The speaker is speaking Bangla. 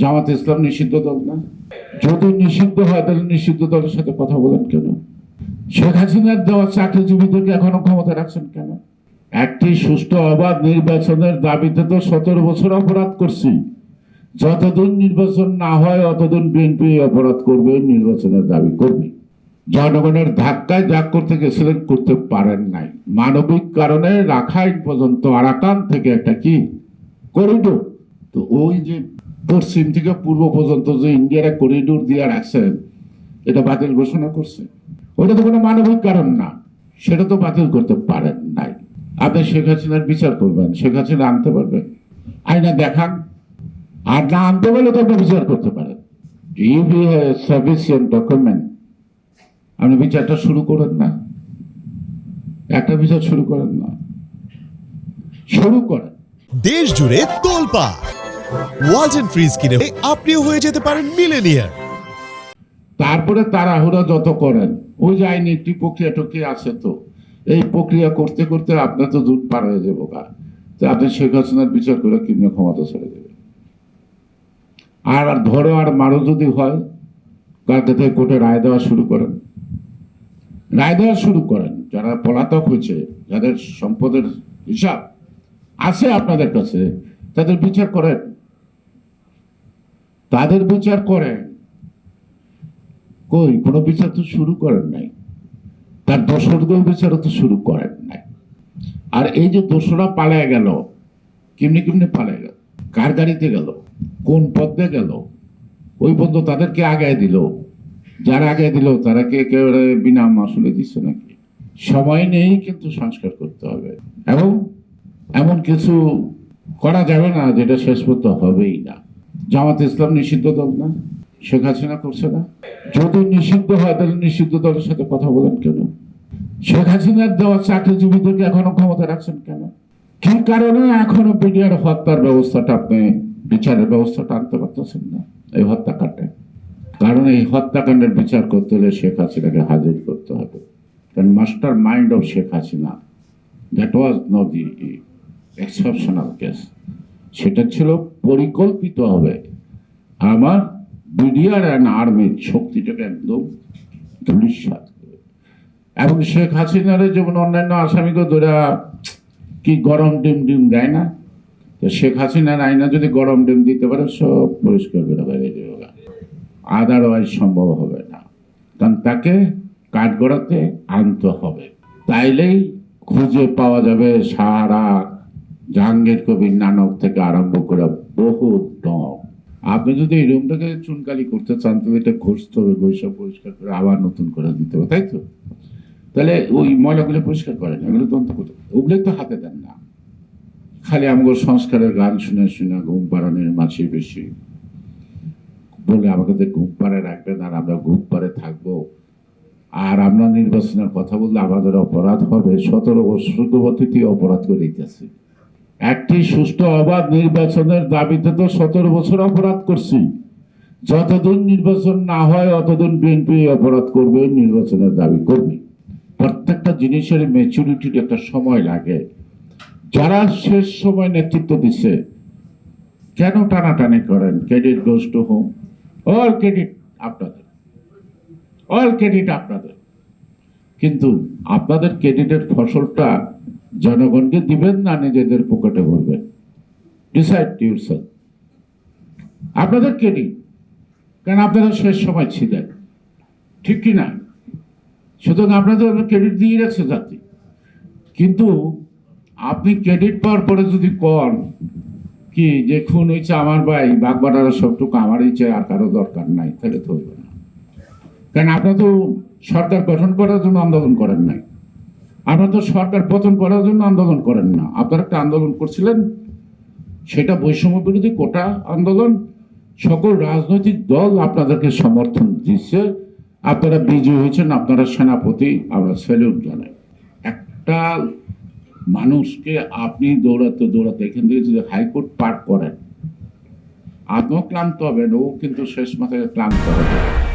জামাত ইসলাম নিষিদ্ধ দল না? যদি নিষিদ্ধ হয়, তাহলে নিষিদ্ধ দলের সাথে কথা বলেন কেন? শেখ হাসিনার দেওয়া চাকরিজীবীদেরকে এখনও ক্ষমতা রাখছেন কেন? একটি সুষ্ঠু অবাধ নির্বাচনের দাবিতে তো সতেরো বছর অপরাধ করছি। যতদিন নির্বাচন না হয়, অতদিন বিএনপি অপরাধ করবে, নির্বাচনের দাবি করবে। জনগণের ধাক্কায় যা করতে গেছিলেন, করতে পারেন নাই। মানবিক কারণে রাখাইন পর্যন্ত আরাকান থেকে একটা কি? করিডোর। তো ওই যে পশ্চিম থেকে পূর্ব পর্যন্ত যে ইন্ডিয়ার করিডোর দিয়ে রাখছেন এটা বাতিল ঘোষণা করছে। ওটা তো কোনো মানবিক কারণ না। সেটা তো বাতিল করতে পারেন নাই। আপনি শেখ হাসিনার বিচার করবেন, শেখ হাসিনা আনতে পারবেন আইনা দেখান। আর না আনতে পারলে তো আপনি বিচার করতে পারেন। ডকুমেন্ট আপনি বিচারটা শুরু করেন না। একটা বিচার শুরু করেন না। শুরু করেন। দেশ জুড়ে তোলপা ওয়ালটন ফ্রিজ কিনে আপনিও হয়ে যেতে পারেন মিলেনিয়ার। তারপরে তাড়াহুড়া যত করেন, ওই যে একটি প্রক্রিয়া টক্রিয়া আছে তো, এই প্রক্রিয়া করতে করতে আপনার তো দুধ পার হয়ে যাব গা। আপনি শেখ হাসিনার বিচার করে কিনে ক্ষমতা ছেড়ে আর আর ধরো আর মারো যদি হয়, কালকে থেকে কোর্টে রায় দেওয়া শুরু করেন। রায় দেওয়া শুরু করেন, যারা পলাতক হয়েছে, যাদের সম্পদের হিসাব আছে আপনাদের কাছে, তাদের বিচার করেন। তাদের বিচার করেন। কই, কোনো বিচার তো শুরু করেন নাই। তার দোসরদের বিচারও তো শুরু করেন নাই। আর এই যে দোসরা পালায় গেল, কেমনি কেমনি পালায় গেল? কার গাড়িতে গেল? কোন পথে গেল? ওই পর্যন্ত তাদেরকে আগায় দিল। যারা আগায় দিল, তারা কে একেবারে বিনা মাসুলে দিচ্ছে নাকি? সময় নেই কিন্তু সংস্কার করতে হবে। এবং এমন কিছু করা যাবে না যেটা শেষ পর্যন্ত হবেই না। জামাত ইসলাম নিষিদ্ধ দল না? শেখ হাসিনা করছে না? যদি নিষিদ্ধ হয়, তাহলে নিষিদ্ধ দলের সাথে কথা বলেন কেন? শেখ হাসিনার দেওয়া চাকরিজীবীদেরকে এখনও ক্ষমতা রাখছেন কেন? কি কারণে এখনও বিডিআর হত্যার ব্যবস্থাটা আপনি, বিচারের ব্যবস্থাটা আনতে পারতেছেন না এই হত্যাকাণ্ডে? কারণ এই হত্যাকাণ্ডের বিচার করতে হলে শেখ হাসিনাকে হাজির করতে হবে। কারণ mastermind of Sheikh Hasina, that was not the exceptional case. সেটা ছিল পরিকল্পিত হবে। আমার বিডিআর অ্যান্ড আর্মির শক্তিটাকে একদম ধূলিসাৎ করে। এবং শেখ হাসিনারে যেমন অন্যান্য আসামিকে ধরে, কি গরম ডিম ডিম দেয় না? তো শেখ হাসিনার আইনা যদি গরম ডিম দিতে পারে, সব পরিষ্কার করে বেরিয়ে যাবে আদারওয়াইজ সম্ভব হবে না। কারণ তাকে কাঠগড়াতে আনতে হবে। তাইলেই খুঁজে পাওয়া যাবে সাহারা জাহাঙ্গীর কবির নানক থেকে আরম্ভ করে বহু ডক আপনি যদি এই রুমটাকে চুনকালি করতে চান, তাহলে এটা ঘষতে হবে ঘষা পরিষ্কার করে আবার নতুন করে দিতে হবে, তাই তো? তাহলে ওই ময়লাগুলো পরিষ্কার করেন, এগুলো তো অন্তত ওগুলো তো হাতে দেন না। খালি আমাকে সংস্কারের গান শুনে শুনে ঘুম পাড়ানোর মাছি বেশি। বলে আমাকে তো ঘুম পাড়ে রাখবেন আর আমরা ঘুম পাড়ে থাকব। আর আমরা নির্বাচনের কথা বললে আমাদের অপরাধ হবে। সতেরো বছর তৃতীয় অপরাধ করে দিতেছি একটি সুষ্ঠু অবাধ নির্বাচনের দাবিতে তো সতেরো বছর অপরাধ করছি। যতদিন নির্বাচন না হয়, অতদিন বিএনপি অপরাধ করবে নির্বাচনের দাবি করবে। প্রত্যেকটা জিনিসের ম্যাচুরিটির একটা সময় লাগে। যারা শেষ সময় নেতৃত্ব দিচ্ছে কেন টানাটানি করেন? Credit to home all credit আপনাদের। অল ক্রেডিট আপনাদের। কিন্তু আপনাদের ক্রেডিটের ফসলটা জনগণকে দিবেন না, নিজেদের পকেটে ভরবেন। ডিসাইড ইউরসেলফ আপনাদের ক্রেডিট কারণ আপনারা শেষ সময় ছিলেন। ঠিক কি না? সুতরাং আপনাদের ক্রেডিট দিয়ে রাখছে জাতি কিন্তু আপনি ক্রেডিট পাওয়ার পরে যদি কন, কি যে খুন হয়েছে আমার ভাই, বাগবাটারা সবটুকু আমারই চাই, আর কারও দরকার নাই তাহলে তো না। কারণ আপনারা তো সরকার গঠন করার জন্য আন্দোলন করেন নাই। আপনারা তো সরকার পতন করার জন্য আন্দোলন করেন না। আপনারা একটা আন্দোলন করছিলেন, সেটা বৈষম্য বিরোধী কোটা আন্দোলন। সকল রাজনৈতিক দল আপনাদেরকে সমর্থন দিচ্ছে। আপনারা বিজয়ী হয়েছেন, আপনারা সেনাপতি, আমরা স্যালিউট জানাই। একটা মানুষকে আপনি দৌড়াতে দৌড়াতে এখান থেকে যদি হাইকোর্ট পার করেন আপনিও ক্লান্ত হবেন? ও কিন্তু শেষ মাথায় ক্লান্ত হবে।